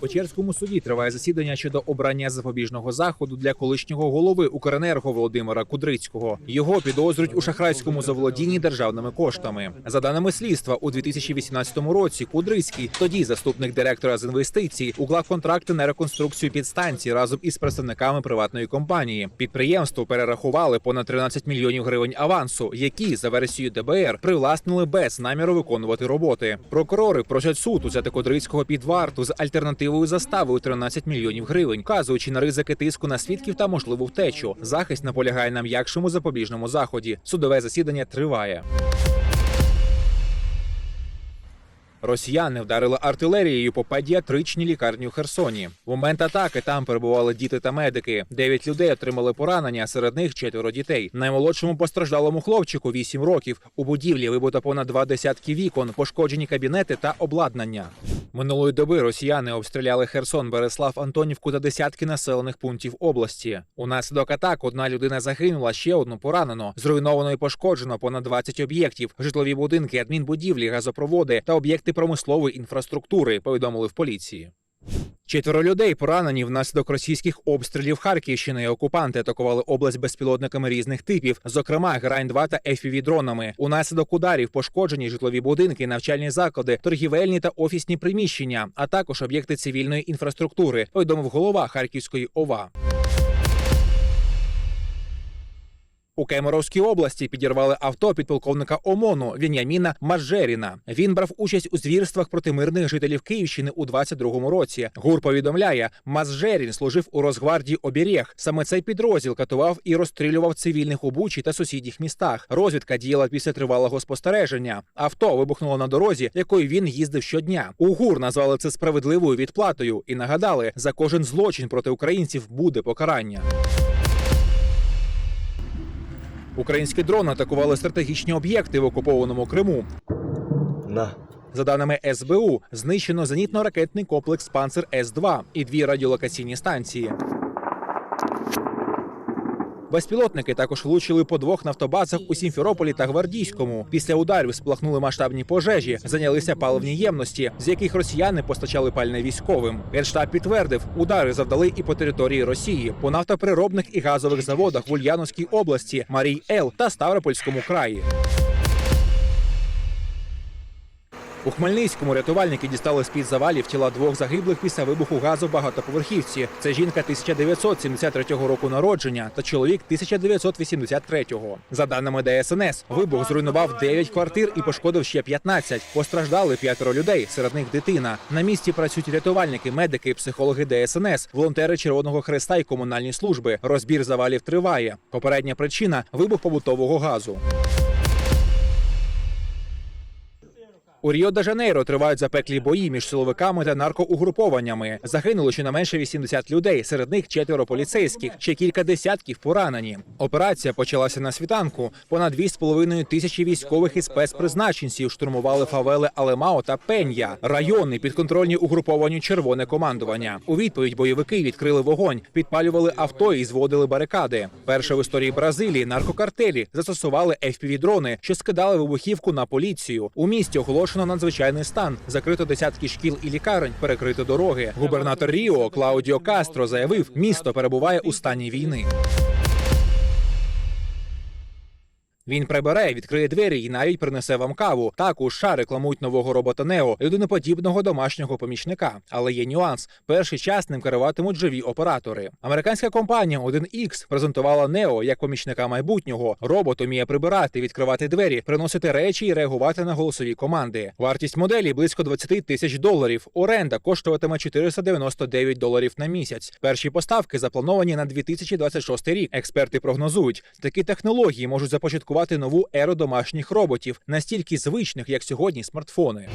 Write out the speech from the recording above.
Печерському суді триває засідання щодо обрання запобіжного заходу для колишнього голови Укренерго Володимира Кудрицького. Його підозрюють у шахрайському заволодінні державними коштами. За даними слідства, у 2018 році Кудрицький, тоді заступник директора з інвестицій, уклав контракти на реконструкцію підстанції разом із представниками приватної компанії. Підприємству перерахували понад 13 мільйонів гривень авансу, які за версією ДБР привласнили без наміру виконувати роботи. Прокурори просять суд узяти Кудрицького під варту з альтернативою застави у 13 мільйонів гривень, вказуючи на ризики тиску на свідків та можливу втечу. Захист наполягає на м'якшому запобіжному заході. Судове засідання триває. Росіяни вдарили артилерією по педіатричній лікарні у Херсоні. В момент атаки там перебували діти та медики. Дев'ять людей отримали поранення, серед них четверо дітей. Наймолодшому постраждалому хлопчику 8 років. У будівлі вибито понад два десятки вікон, пошкоджені кабінети та обладнання. Минулої доби росіяни обстріляли Херсон, Береслав, Антонівку та десятки населених пунктів області. Унаслідок атак одна людина загинула, ще одну поранено. Зруйновано і пошкоджено понад 20 об'єктів, житлові будинки, адмінбудівлі, газопроводи та об'єкти промислової інфраструктури. Повідомили в поліції. Четверо людей поранені внаслідок російських обстрілів Харківщини. Окупанти атакували область безпілотниками різних типів, зокрема грань 2 та fpv дронами. Унаслідок ударів пошкоджені житлові будинки, навчальні заклади, торгівельні та офісні приміщення, а також об'єкти цивільної інфраструктури. Повідомив голова Харківської ОВА. У Кемеровській області підірвали авто підполковника ОМОНу Віняміна Мажеріна. Він брав участь у звірствах проти мирних жителів Київщини у 22-му році. ГУР повідомляє, Мазжерін служив у Росгвардії оберіг. Саме цей підрозділ катував і розстрілював цивільних у Бучі та сусідніх містах. Розвідка діяла після тривалого спостереження. Авто вибухнуло на дорозі, якою він їздив щодня. У ГУР назвали це справедливою відплатою і нагадали, за кожен злочин проти українців буде покарання. Українські дрони атакували стратегічні об'єкти в окупованому Криму. На. За даними СБУ, знищено зенітно-ракетний комплекс Панцер С-2 і дві радіолокаційні станції. Безпілотники також влучили по двох нафтобазах у Сімферополі та Гвардійському. Після ударів спалахнули масштабні пожежі, зайнялися паливні ємності, з яких росіяни постачали пальне військовим. Генштаб підтвердив, удари завдали і по території Росії, по нафтоприробних і газових заводах в Ульяновській області, Марій Ел та Ставропольському краї. У Хмельницькому рятувальники дістали з під завалів тіла двох загиблих після вибуху газу в багатоповерхівці. Це жінка 1973 року народження та чоловік 1983. За даними ДСНС, вибух зруйнував 9 квартир і пошкодив ще 15. Постраждали п'ятеро людей, серед них дитина. На місці працюють рятувальники, медики, психологи ДСНС, волонтери Червоного Хреста і комунальні служби. Розбір завалів триває. Попередня причина вибух побутового газу. У Ріо де Жанейро тривають запеклі бої між силовиками та наркоугрупованнями. Загинуло щонайменше 80 людей, серед них четверо поліцейських, ще кілька десятків поранені. Операція почалася на світанку. Понад 2,5 тисячі військових і спецпризначенців штурмували фавели Алемао та Пен'я, райони підконтрольні угрупованню червоне командування. У відповідь бойовики відкрили вогонь, підпалювали авто і зводили барикади. Перше в історії Бразилії наркокартелі застосували FPV-дрони, що скидали вибухівку на поліцію. У місті оголошено надзвичайний стан. Закрито десятки шкіл і лікарень, перекрито дороги. Губернатор Ріо Клаудіо Кастро заявив, місто перебуває у стані війни. Він прибере, відкриє двері і навіть принесе вам каву. Так США рекламують нового робота Нео, людиноподібного домашнього помічника. Але є нюанс: перший час ним керуватимуть живі оператори. Американська компанія 1X презентувала Нео як помічника майбутнього. Робот уміє прибирати, відкривати двері, приносити речі і реагувати на голосові команди. Вартість моделі близько 20 тисяч доларів. Оренда коштуватиме 499 доларів на місяць. Перші поставки заплановані на 2026 рік. Експерти прогнозують, такі технології можуть започаткувати нову еру домашніх роботів, настільки звичних, як сьогодні смартфони.